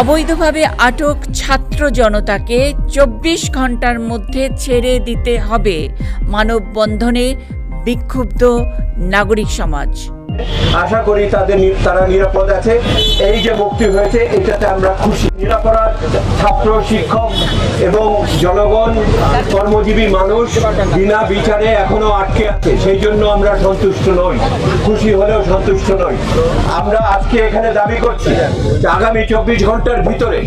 অবৈধভাবে আটক ছাত্র জনতাকে চব্বিশ ঘণ্টার মধ্যে ছেড়ে দিতে হবে। মানববন্ধনে বিক্ষুব্ধ নাগরিক সমাজ। আশা করি তাদের তারা নিরাপদ আছে। এই যে মুক্তি হয়েছে, এটাতে আমরা খুশি। নিরাপরাধ ছাত্র, শিক্ষক এবং জনগণ, কর্মজীবী মানুষ বিনা বিচারে এখনও আটকে আছে। সেই জন্য আমরা সন্তুষ্ট নই। খুশি হলেও সন্তুষ্ট নই। আমরা আজকে এখানে দাবি করছি আগামী চব্বিশ ঘণ্টার ভিতরে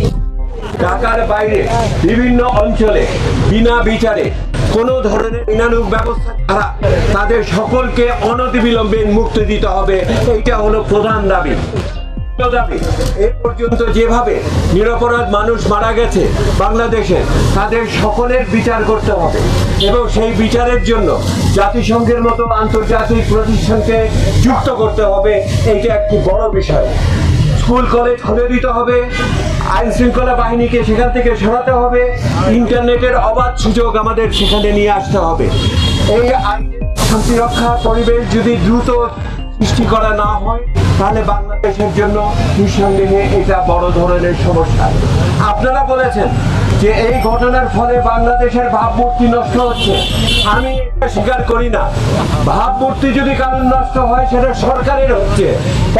ঢাকার বাইরে বিভিন্ন অঞ্চলে বিনা বিচারে কোনো ধরনের বিনানুক ব্যবস্থা ছাড়া তাদের সকলকে অনতিবিলম্বে মুক্তি দিতে হবে। এইটা হলো প্রধান দাবি। দাবি, এ পর্যন্ত যেভাবে নিরপরাধ মানুষ মারা গেছে বাংলাদেশে, তাদের সকলের বিচার করতে হবে। এবং সেই বিচারের জন্য জাতিসংঘের মতো আন্তর্জাতিক প্রতিষ্ঠানকে যুক্ত করতে হবে। এইটা একটি বড় বিষয়। স্কুল, কলেজ খুলে দিতে হবে। আইন শৃঙ্খলা বাহিনীকে সেখান থেকে সরাতে হবে। ইন্টারনেটের অবাধ সুযোগ আমাদের সেখানে নিয়ে আসতে হবে। এই আইনের শান্তি রক্ষা পরিবেশ যদি দ্রুত সৃষ্টি করা না হয় তাহলে বাংলাদেশের জন্য নিঃসন্দেহে এটা বড় ধরনের সমস্যা। আপনারা বলেছেন যে এই ঘটনার ফলে বাংলাদেশের ভাবমূর্তি নষ্ট হচ্ছে। আমি এটা স্বীকার করি না। ভাবমূর্তি যদি কারণ নষ্ট হয়, সেটা সরকারের হচ্ছে।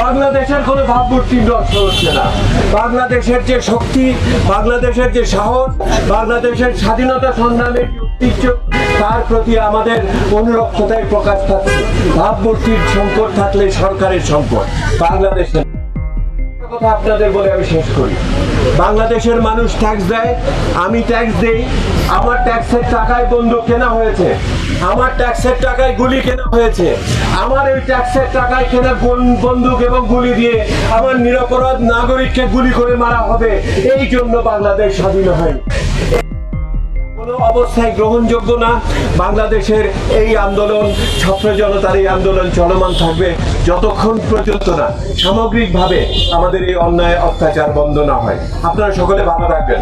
বাংলাদেশের কোনো ভাবমূর্তি নষ্ট হচ্ছে না। বাংলাদেশের যে শক্তি, বাংলাদেশের যে সাহস, বাংলাদেশের স্বাধীনতা সংগ্রামের ঐতিহ্য, তার প্রতি আমাদের অনুরক্ষতায় প্রকাশ পাচ্ছে ভাবমূর্তির সংকট থাকলে সরকারের সংকট। বাংলাদেশের মানুষ ট্যাক্স দেয়, আমি ট্যাক্স দেই, আমার ট্যাক্সের টাকায় বন্দুক কেনা হয়েছে, আমার ট্যাক্সের টাকায় গুলি কেনা হয়েছে, আমার ওই ট্যাক্সের টাকায় কেনা বন্দুক এবং গুলি দিয়ে আমার নিরপরাধ নাগরিককে গুলি করে মারা হবে, এই জন্য বাংলাদেশ স্বাধীন হয়। কোনো অবস্থায় গ্রহণযোগ্য না। বাংলাদেশের এই আন্দোলন ছাত্র জনতার এই আন্দোলন চলমান থাকবে যতক্ষণ পর্যন্ত না। সামগ্রিকভাবে আমাদের এই অন্যায় অত্যাচার বন্ধ না হয়। আপনারা সকলে ভালো থাকবেন।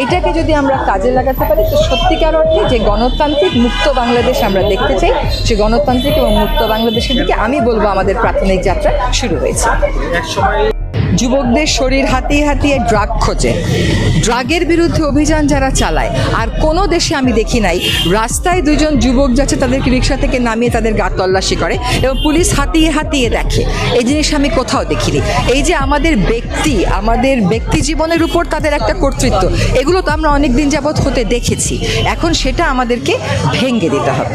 এইটাকে যদি আমরা কাজে লাগাতে পারি তো সত্যিকার অর্থে যে গণতান্ত্রিক মুক্ত বাংলাদেশ আমরা দেখতে চাই সে গণতান্ত্রিক এবং মুক্ত বাংলাদেশের দিকে আমি বলব আমাদের প্রাথমিক যাত্রা শুরু হয়েছে। যুবকদের শরীর হাতিয়ে হাতিয়ে ড্রাগ খোঁজে। ড্রাগের বিরুদ্ধে অভিযান যারা চালায়, আর কোনো দেশে আমি দেখি নাই, রাস্তায় দুজন যুবক যাচ্ছে তাদেরকে রিক্সা থেকে নামিয়ে তাদের গা তল্লাশি করে এবং পুলিশ হাতিয়ে হাতিয়ে দেখে। এই জিনিস আমি কোথাও দেখিনি। এই যে আমাদের ব্যক্তি আমাদের ব্যক্তি জীবনের উপর তাদের একটা কর্তৃত্ব, এগুলো তো আমরা অনেক দিন যাবৎ হতে দেখেছি। এখন সেটা আমাদেরকে ভেঙে দিতে হবে।